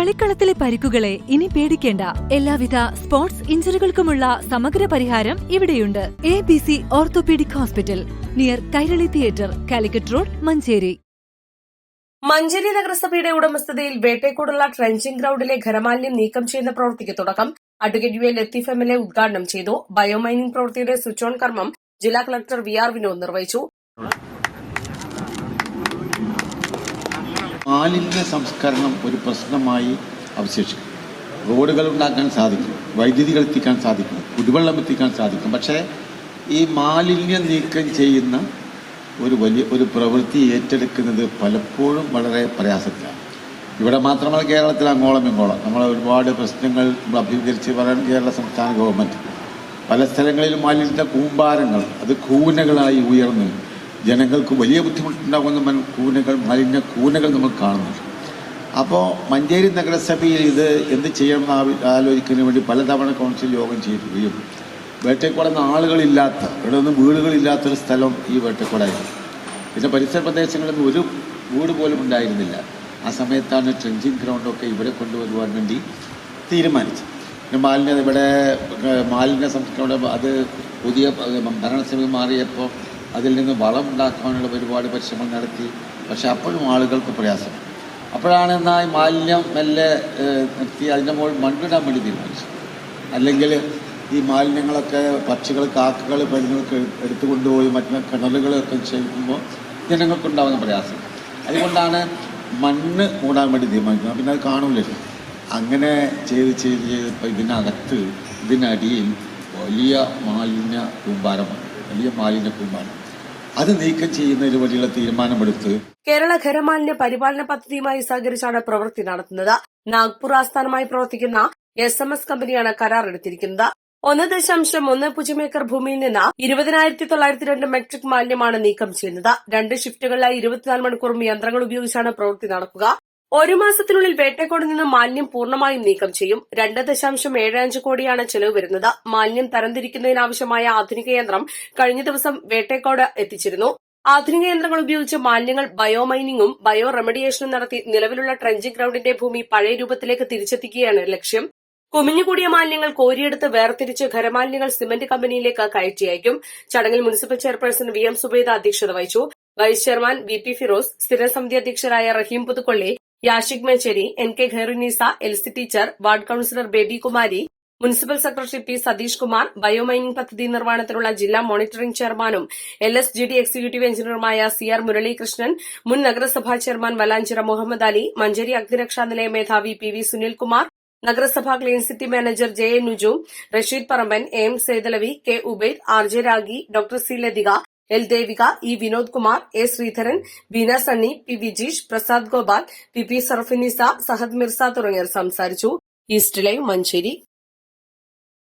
കളിക്കളത്തിലെ പരിക്കുകളെ ഇനി പേടിക്കേണ്ട. എല്ലാവിധ സ്പോർട്സ് ഇഞ്ചുറികൾക്കുമുള്ള സമഗ്ര പരിഹാരം ഇവിടെയുണ്ട്. A B C orthopaedic hospital near Kairali theatre Calicut road Manjeri. Manjeri നഗരസഭയുടെ ഉടമസ്ഥതയിൽ വേട്ടേക്കോടുള്ള ട്രെഞ്ചിംഗ് ഗ്രൌണ്ടിലെ ഖരമാലിന്യം നീക്കം ചെയ്യുന്ന പ്രവൃത്തിക്ക് തുടക്കം. Advocate A Latheef M L A ഉദ്ഘാടനം ചെയ്തു. ബയോമൈനിംഗ് പ്രവൃത്തിയുടെ സ്വിച്ച് ഓൺ കർമ്മം ജില്ലാ കളക്ടർ വി ആർ വിനോദ് നിർവഹിച്ചു. മാലിന്യ സംസ്കരണം ഒരു പ്രശ്നമായി അവശേഷിക്കും. റോഡുകൾ ഉണ്ടാക്കാൻ സാധിക്കും വൈദ്യുതികൾ എത്തിക്കാൻ സാധിക്കും കുടിവെള്ളം എത്തിക്കാൻ സാധിക്കും. പക്ഷേ ഈ മാലിന്യ നീക്കം ചെയ്യുന്ന ഒരു വലിയ ഒരു പ്രവൃത്തി ഏറ്റെടുക്കുന്നത് പലപ്പോഴും വളരെ പ്രയാസത്തിലാണ്. ഇവിടെ മാത്രമല്ല കേരളത്തിൽ അങ്ങോളം ഇങ്ങോളം. നമ്മൾ ഒരുപാട് പ്രശ്നങ്ങൾ നമ്മൾ അഭിമുഖീകരിച്ച് പറയാൻ കേരള സംസ്ഥാന ഗവൺമെന്റ്. പല സ്ഥലങ്ങളിലും മാലിന്യ കൂമ്പാരങ്ങൾ അത് കൂനകളായി ഉയർന്ന്. ജനങ്ങൾക്ക് വലിയ ബുദ്ധിമുട്ടുണ്ടാകുന്ന കൂനകൾ മാലിന്യ കൂനകൾ നമ്മൾ കാണുന്നുണ്ട് അപ്പോൾ മഞ്ചേരി നഗരസഭയിൽ ഇത് എന്ത് ആവി- ആലോചിക്കുന്നതിന് വേണ്ടി പലതവണ കൗൺസിൽ യോഗം ചെയ്യുകയും വേട്ടക്കുടന്ന ആളുകളില്ലാത്ത ഇവിടെ നിന്ന് വീടുകളില്ലാത്തൊരു സ്ഥലം ഈ വേട്ടക്കോടായിരുന്നു. പിന്നെ പരിസര പ്രദേശങ്ങളിൽ നിന്ന് ഒരു വീട് പോലും ഉണ്ടായിരുന്നില്ല. ആ സമയത്താണ് ട്രെഞ്ചിങ് ഗ്രൗണ്ടൊക്കെ ഇവിടെ കൊണ്ടുവരുവാൻ വേണ്ടി തീരുമാനിച്ചത്. പിന്നെ മാലിന്യ ഇവിടെ മാലിന്യ സംസ്കരണം അത് പുതിയ ഭരണസമിതി മാറിയപ്പോൾ അതിൽ നിന്ന് വളം ഉണ്ടാക്കാനുള്ള ഒരുപാട് പരിശ്രമം നടത്തി. പക്ഷെ അപ്പോഴും ആളുകൾക്ക് പ്രയാസം. അപ്പോഴാണ് എന്നാൽ മാലിന്യം മെല്ലെ നിർത്തി അതിന്റെ മുകളിൽ മണ്ണിടാൻ വേണ്ടി തീരുമാനിച്ചു അല്ലെങ്കിൽ ഈ മാലിന്യങ്ങളൊക്കെ പക്ഷികൾ കാക്കകൾ പരുന്നൊക്കെ എടുത്തു കൊണ്ടുപോയി മറ്റു കിണറുകളൊക്കെ ചെയ്യുമ്പോൾ ജനങ്ങൾക്കുണ്ടാകുന്ന പ്രയാസം. അതുകൊണ്ടാണ് മണ്ണ് മൂടാൻ വേണ്ടി തീരുമാനിക്കുന്നത്. പിന്നെ അത് കാണൂലല്ലോ. അങ്ങനെ ചെയ്ത് ചെയ്ത് ചെയ്ത് ഇതിനകത്ത് ഇതിനടിയിൽ വലിയ മാലിന്യ കൂമ്പാരമാണ്. വലിയ മാലിന്യ കൂമ്പാരം. അത് നീക്കം ചെയ്യുന്നതിന് വേണ്ടിയുള്ള തീരുമാനമെടുത്ത് കേരള ഖരമാലിന്യ പരിപാലന പദ്ധതിയുമായി സഹകരിച്ചാണ് പ്രവൃത്തി നടത്തുന്നത്. നാഗ്പൂർ ആസ്ഥാനമായി പ്രവർത്തിക്കുന്ന എസ് എം എസ് കമ്പനിയാണ് കരാർ എടുത്തിരിക്കുന്നത്. ഒന്ന് ദശാംശം ഒന്ന് പൂജ്യം ഏക്കർ ഭൂമിയിൽ നിന്ന് ഇരുപതിനായിരത്തി തൊള്ളായിരത്തി രണ്ട് മെട്രിക് മാലിന്യമാണ് നീക്കം ചെയ്യുന്നത്. രണ്ട് ഷിഫ്റ്റുകളിലായി ഇരുപത്തിനാല് മണിക്കൂറും യന്ത്രങ്ങൾ ഉപയോഗിച്ചാണ് പ്രവൃത്തി നടക്കുക. ഒരു മാസത്തിനുള്ളിൽ വേട്ടക്കോട് നിന്ന് മാലിന്യം പൂർണമായും നീക്കം ചെയ്യും. രണ്ട് ദശാംശം ഏഴ് അഞ്ച് കോടിയാണ് ചെലവ് വരുന്നത്. മാലിന്യം തരംതിരിക്കുന്നതിനാവശ്യമായ ആധുനിക യന്ത്രം കഴിഞ്ഞ ദിവസം വേട്ടക്കോട് എത്തിച്ചിരുന്നു. ആധുനിക യന്ത്രങ്ങൾ ഉപയോഗിച്ച് മാലിന്യങ്ങൾ ബയോ മൈനിങ്ങും ബയോ റെമഡിയേഷനും നടത്തി നിലവിലുള്ള ട്രെഞ്ചിങ് ഗ്രൌണ്ടിന്റെ ഭൂമി പഴയ രൂപത്തിലേക്ക് തിരിച്ചെത്തിക്കുകയാണ് ലക്ഷ്യം. കുമിഞ്ഞുകൂടിയ മാലിന്യങ്ങൾ കോരിയെടുത്ത് വേർതിരിച്ച് ഖരമാലിന്യങ്ങൾ സിമന്റ് കമ്പനിയിലേക്ക് കയറ്റി അയക്കും. ചടങ്ങിൽ municipal chairperson V M Zubaida അധ്യക്ഷത വഹിച്ചു. Vice chairman V P Firoz സ്ഥിരസമിതി അധ്യക്ഷരായ Raheem Puthukkolli Yashik Mecheri N K Khairunnisa Elsy teacher ward councillor Baby Kumari municipal secretary P Satheesh Kumar biomining പദ്ധതി നിർവഹണത്തിനുള്ള ജില്ലാ മോണിറ്ററിംഗ് ചെയർമാനും L S G D executive എഞ്ചിനീയറുമായ C R Muralikrishnan മുൻ നഗരസഭാ chairman Valanchira Muhammad Ali Manjeri അഗ്നിരക്ഷാ നിലയ മേധാവി P V Sunilkumar നഗരസഭാ clean city manager J A Nuju Rasheed Paramban A Sethalavi K Ubaid R J Ragi doctor C Lathika L Devika E Vinod Kumar A Sreedharan Beena Sunny P Vijeesh Prasad Gopal P P Sarfinisa Sahad Mirza തുടങ്ങിയവർ സംസാരിച്ചു. East live Manjeri.